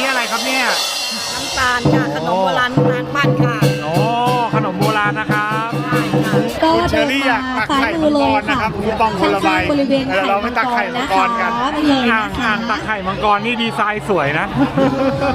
นี้อะไรครับเนี่ย น้ำตาลค่ะขนมโบราณน้ำตาลปั้นค่ะโอ้ขนมโบราณนะครับ ใช่ค่ะก็คุณเชอเดินรี่อยากมาตักซ้ายไข่มืมัองเลกยรนะค่ะครับคูปองคนละใบข้างๆบริเวณเดี๋ยวเราไปตักไข่มังกรกันไปเลยอ่านะงอ่าคะงตักไข่มังกรนี่ดีไซน์สวยนะ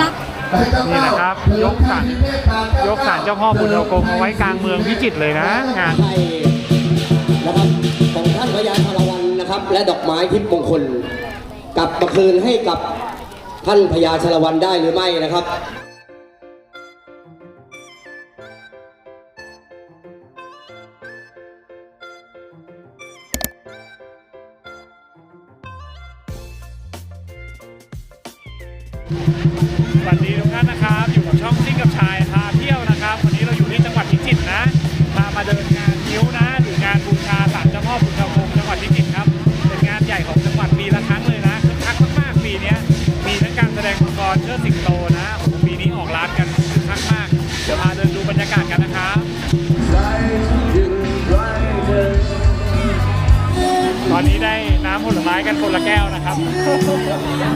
รับ นี่นะครับยกสันยกสันเจ้าพ่อบุญโลกงเอาไว้กลางเมืองพิจิตรเลยนะงานไทยนะครับของท่านพญาชาละวันนะครับ และดอกไม้ทิพย์มงคล กลับมาคืนให้กับ ท่านพญาชละวันได้หรือไม่นะครับ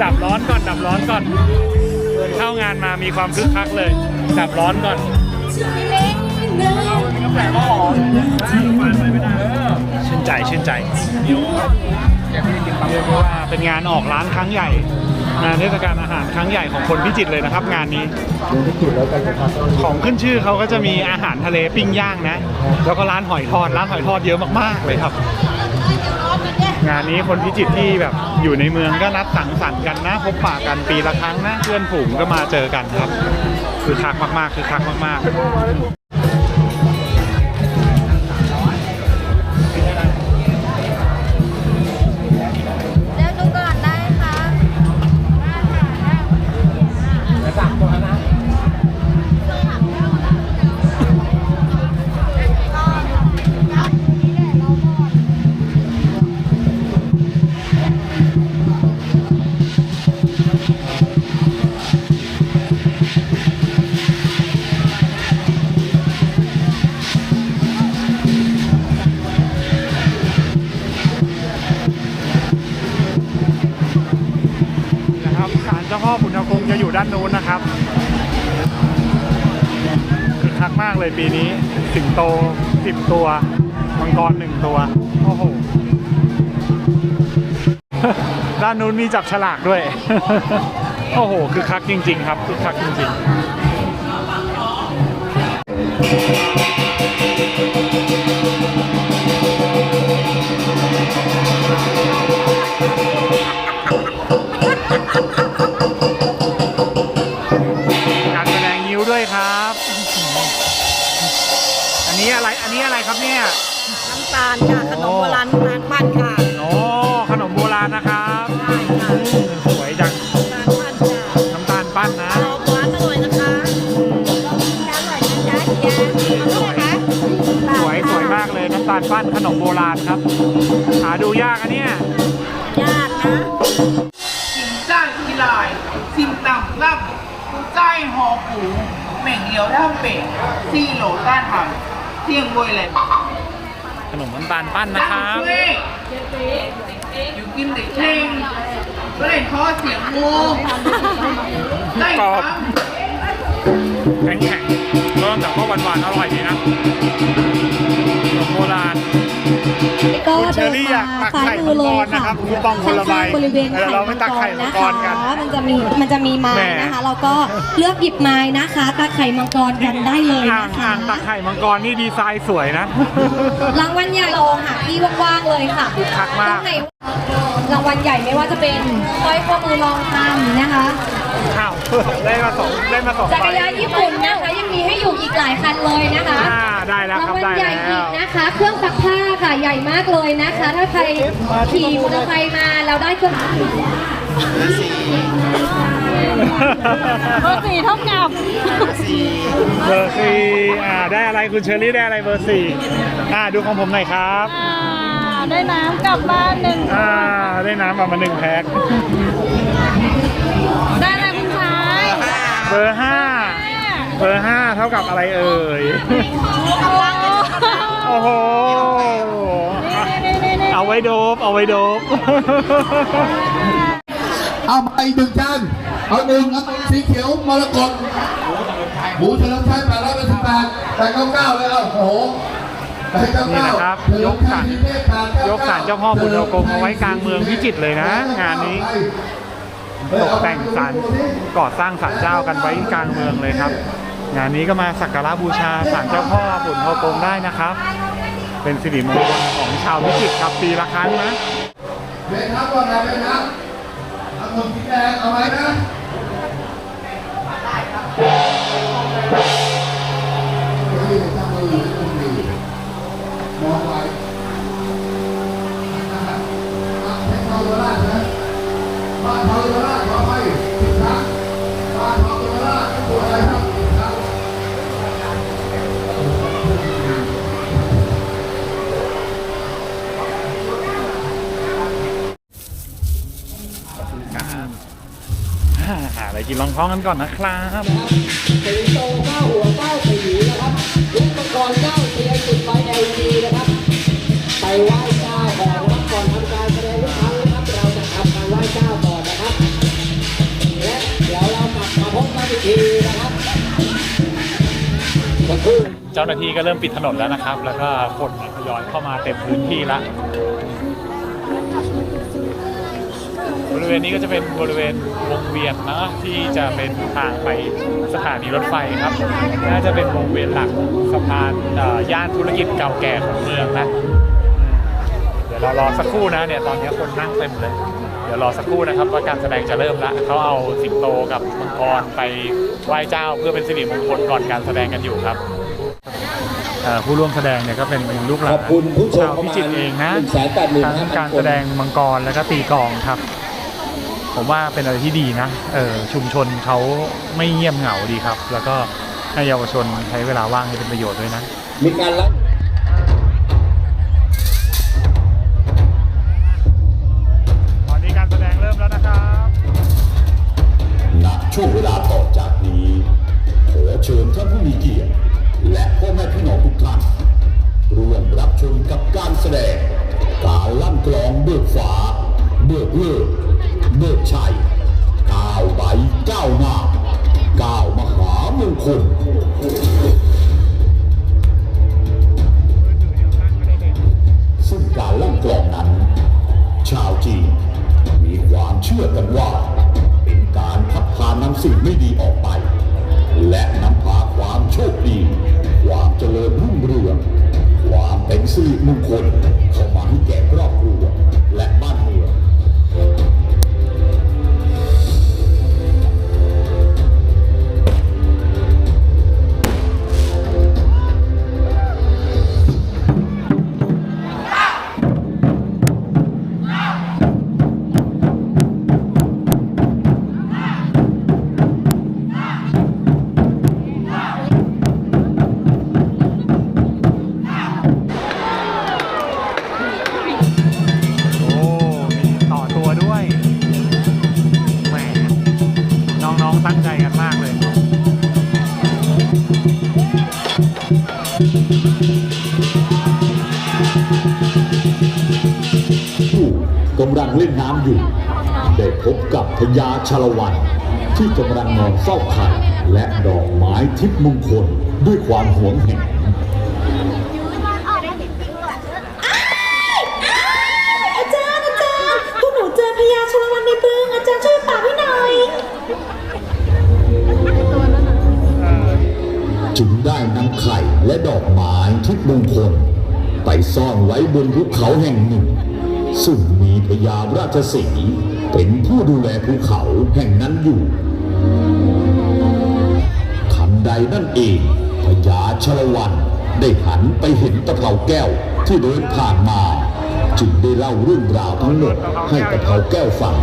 ดับร้อนก่อนดับร้อนก่อนเดินเข้างานมามีความคึกคักเลย ดับร้อนก่อนกาแฟก็หอมชื่นใจชื่นใจเรียกว่าเป็นงานออกร้านครั้งใหญ่งานเทศกาลอาหารครั้งใหญ่ของคนพิจิตรเลยนะครับ งานนี้ ของขึ้นชื่อเขาก็จะมีอาหารทะเลปิ้งย่างนะ แล้วก็ร้านหอยทอดร้านหอยทอดเยอะมากๆเลยครับ งานนี้คนพิจิตรที่แบบอยู่ในเมืองก็นัดสังสรรค์กันนะ พบปะกันปีละครั้งนะเพื่อนฝูงก็มาเจอกันครับ คือคักมากๆ คือคักมากๆ จะอยู่ด้านนู้นนะครับคือคักมากเลยปีนี้ สิงโตสิบตัว มังกรหนึ่งตัว โอ้โห ด้านนู้นมีจับฉลากด้วย โอ้โห คือคักจริง ๆ ครับ คือคักจริง ๆ ดงนิ้วด้วยครับ อันนี้อะไร อันนี้อะไรครับเนี่ย น้ำตาลค่ะ ขนมโบราณน้ำตาลปั้นค่ะโอ้ขนมโบราณนะครับใช่ค่ะสวยจังน้ำตาลปั้นค่ะน้ำตาลปั้นนะเราหวานอร่อยนะคะอร่อยนะจ๊ะเฮียเอาเท่าไหร่คะสวยสวยมากเลยน้ำตาลปั้นขนมโบราณครับ หาดูยากอะเนี่ยยากนะ เหลียวถ้าเป็งซี่โหลต้านทำเที่ยงบวยเลยขนมน้นตาลปั้นนะครับอยู่กินเด็กเชงก็เล่นข้อเสียงงูได้ครับแข็งแข็งเริ่มต่ก็หวานๆอร่อยดีนะขนมโบราณ ก็คุณเชเดิอนรี่อยากตัมากไข่ซ้ายมือเลยมังกรนะครัค่ะบคูปองคนละใบข้างๆบริเวณเดี๋ยวเราไปตักไข่มังกรกันมันจะมีมันจะมีไม้แหมนะคะเราก็เลือกหยิบไม้นะคะตักไข่มังกรกันได้เลยอ่างนะคะอ่างตักไข่มังกรนี่ดีไซน์สวยนะ รางวัลใหญ่ลองหาที่ว่างๆเลยค่ะคึกคักมาก ตรงไหนรางวัลใหญ่ไม่ว่าจะเป็นสร้อยข้อมือรองคำนะคะ อ้าวได้มาสองได้มาสองจักใบรยานญี่ปุ่นนะคะยังมีให้อยู่อีกหลายคันเลยนะคะอ่า ได้แล้ว ราคงรับวัลได้ใหญ่แล้อีวกนะคะ เครื่องซักผ้าค่ะใหญ่มากเลยนะคะ ถ้าใครขี่มอเตอร์ไซค์มาแล้วได้เครื่องเบอร์สี่เท่ากับเบอร์สี่อ่าได้อะไรคุณเชอรี่ได้อะไรเบอร์สี่อ่าดูของผมหน่อยครับ อ่าได้น้ำกลับบ้านหนึ่งอ่าได้น้ำมามาหนึ่งแพ็คได้อะไรคุณชายเบอร์ห้าเบอร์ห้าเท่ากับอะไรเอ่ย โอ้โห เอาไว้โดบ เอาไว้โดบ เอามาอีกหนึ่งจานเอาหนึ่งเอาสีเขียวมรกตหมูเฉลิมชัยแปดร้อยแปดสิบแปดแปดเก้าเก้าเลยเอ้าโอ้โหแปดเก้านี่เก้านะครับยกศาลยกศาลเจ้าพ่อบุญโลกงเอาไว้กลางเมืองพิจิตรเลยนะ งานนี้ตกแต่งศาลก่อสร้างศาลเจ้ากันไว้กลางเมืองเลยครับ งานนี้ก็มาสักการะบูชาศาลเจ้าพ่อปุณโลกงได้นะครับ เป็นสิริมงคลของชาวพิจิตรครับปีละครั้งนะเบนครับว่าไงเบนครับเอาหมึกสีแดงเอาไว้นะ กินรองท้องกันก่อนนะครับสิงโตเก้าหัวเก้าสีนะครับอุปกรณ์เก้าเทียนจุดไฟ LED นะครับ ไปไหว้เจ้าก่อนนะครับก่อนทำการแสดงทุกครั้งนะครับ เราจะทำการไหว้เจ้าก่อนนะครับ และเดี๋ยวเรากลับมาพบกันอีกทีนะครับสักครู่เจ้าหน้าที่ก็เริ่มปิดถนนแล้วนะครับ แล้วก็คนทยอยเข้ามาเต็มพื้นที่ละบ ริเวณนี้ก็จะเป็นบริเวณวงเวียนนะที่จะเป็นทางไปสถานีรถไฟครับ น่าจะเป็นวงเวียนหลักสะพานเอ่อย่านธุรกิจเก่าแก่ของเมืองนะอืมเดี๋ยวเรารอสักครู่นะเนี่ยตอนนี้คนนั่งเต็มเลย เดี๋ยวรอสักครู่นะครับว่าการแสดงจะเริ่มละเขาเอาสิงโตกับมังกรไปไหว้เจ้าเพื่อเป็นสิริมงคลก่อนการแสดงกันอยู่ครับเอ่อผู้ร่วมแสดงเนี่ยก็เป็นลูกหลานขอบคุณผู้ชมชาวพิจิตรเองนะ180,000ทั้งการแสดงมังกรแล้วก็ตีกลองครับ ผมว่าเป็นอะไรที่ดีนะเออชุมชนเขาไม่เงียบเหงาดีครับ แล้วก็ให้เยาวชนใช้เวลาว่างให้เป็นประโยชน์ด้วยนะ มีการรับตอนนี้การแสดงเริ่มแล้วนะครับณช่วงเวลาต่อจากนี้ขอเชิญท่านผู้มีเกียรติและพ่อแม่พี่น้องทุกท่านร่วมรับชมกับการแสดง การลั่นกลองเบิกฟ้าเบิกเลิก เบิกชัยก้าวใบก้าวหน้าก้าวมหามงคลซึ่งการลั่นกลองนั้น ชาวจีนมีความเชื่อกันว่า เป็นการพัดพานำสิ่งไม่ดีออกไป และนำพา กำลังเล่นน้ำอยู่ ได้พบกับพญาชาละวัน ที่กำลังนอนเฝ้าไข่และดอกไม้ทิพย์มงคลด้วยความหวงแหนอาจารย์อาจารย์พวกหนูเจอพญาชลวันในบึงอาจารย์ช่วยปราบให้หน่อยจึงได้นำไข่และดอกไม้ทิพย์มงคลไปซ่อนไว้บนภูเขาแห่งหนึ่ง ซึ่งมีพญาราชสีห์เป็นผู้ดูแลภูเขาแห่งนั้นอยู่ทันใดนั่นเองพญาชลวันได้หันไปเห็นตะเภาแก้วที่เดินผ่านมา จึงได้เล่าเรื่องราวทั้งหมดให้ตะเภาแก้วฟัง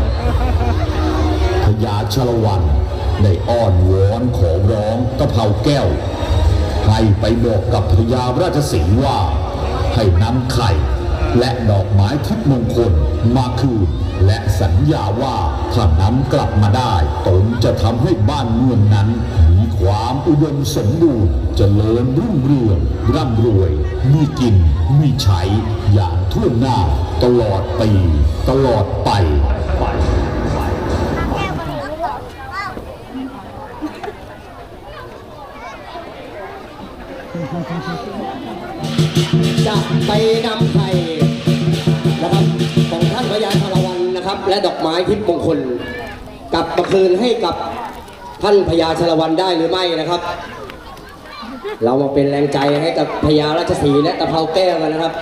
พญาชลวันได้อ้อนวอนขอร้องตะเภาแก้วให้ไปบอกกับพญาราชสีห์ว่า ให้นำไข่ และดอกไม้ทิพมงคลมาคืนและสัญญาว่าถ้านำกลับมาได้ ตนจะทำให้บ้านเมืองนั้น มีความอุดมสมบูรณ์เจริญรุ่งเรืองร่ำรวย มีกิน มีใช้อย่างทั่วหน้า ตลอดปี ตลอดไปจะไปนำ และดอกไม้ทิพย์มงคลกลับมาคืนให้กับท่านพญาชลวันได้หรือไม่นะครับ เรามาเป็นแรงใจให้กับพญาราชสีและตะเภาแก้วกันนะครับ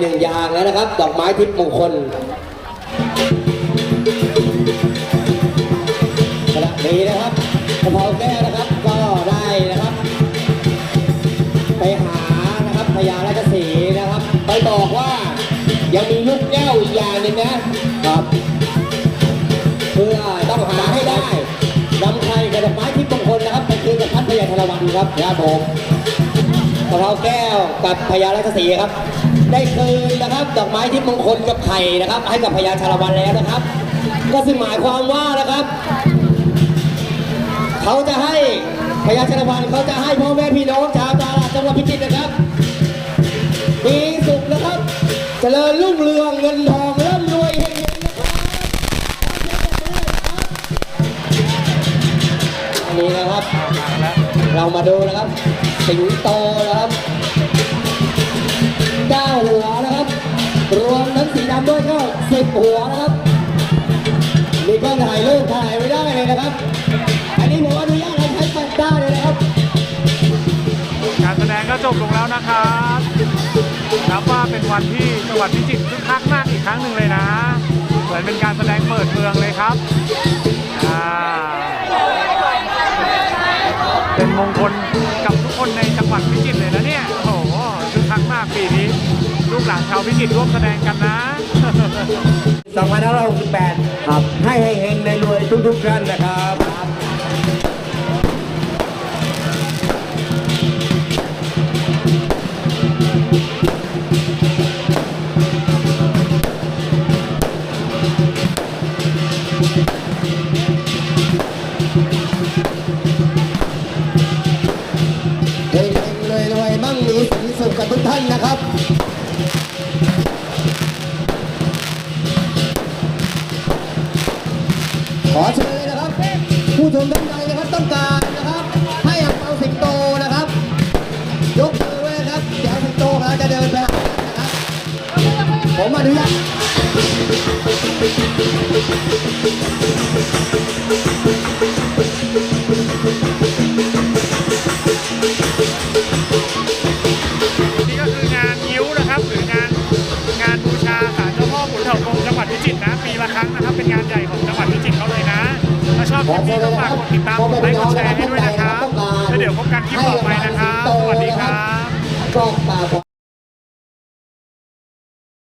หนึ่งอย่างแล้วนะครับ ดอกไม้ทิพย์มงคลขณะนี้นะครับกระเพราแก้วนะครับก็ได้นะครับ ไปหานะครับพญาราชสีนะครับ ไปบอกว่ายังมีลูกแก้วอีกอย่างหนึ่งนะครับเพื่อต้องหาให้ได้นำไข่กับดอกไม้ที่มงคลนะครับไปคืนกับท่านพญาธนวันครับครับผมกระเพราแก้วกับพญาราชสีครับ ได้คืนนะครับ ดอกไม้ที่มงคลกับไข่นะครับ ให้กับพญาชาละวันแล้วนะครับ ก็ซึ่งหมายความว่านะครับเขาจะให้พญาชาละวันเขาจะให้พ่อแม่พี่น้องชาวตลาดจังหวัดพิจิตรนะครับมีสุขนะครับ เจริญรุ่งเรืองเงินทองร่ำรวยเฮงๆนะครับอันนี้นะครับ เรามาดูนะครับสิงโตนะครับ มทั้ำด้วยก็สิบหัวนะครับมีกล้องถ่ายรูปถ่ายไม่ได้เลยนะครับ อันนี้ผมอนุญาตให้ใช้แฟลชได้เลยนะครับ การแสดงก็จบลงแล้วนะครับนับว่าเป็นวันที่จังหวัดพิจิตรคึกคักมากอีกครั้งหนึ่งเลยนะ เหมือนเป็นการแสดงเปิดเมืองเลยครับอ่าเป็นมงคลกับทุกคนในจังหวัดพิจิตรเลยนะเนี่ย โอ้โหคึกคักมากปีนี้ ลูกหลานชาวพิจิตรร่วมแสดงกันนะ 2568ครับ ให้เฮงๆในรวยทุกๆท่านนะครับ เฮงๆรวยๆมั่งมีสีสุขกับทุกท่านนะครับ ขอเชิญเลยนะครับ ผู้ชมท่านใดนะครับต้องการนะครับ ให้อังเปาสิงโตนะครับ ยกมือไว้นะครับเดี๋ยวสิงโตคราจะเดินไปนะครับผมอนุญาต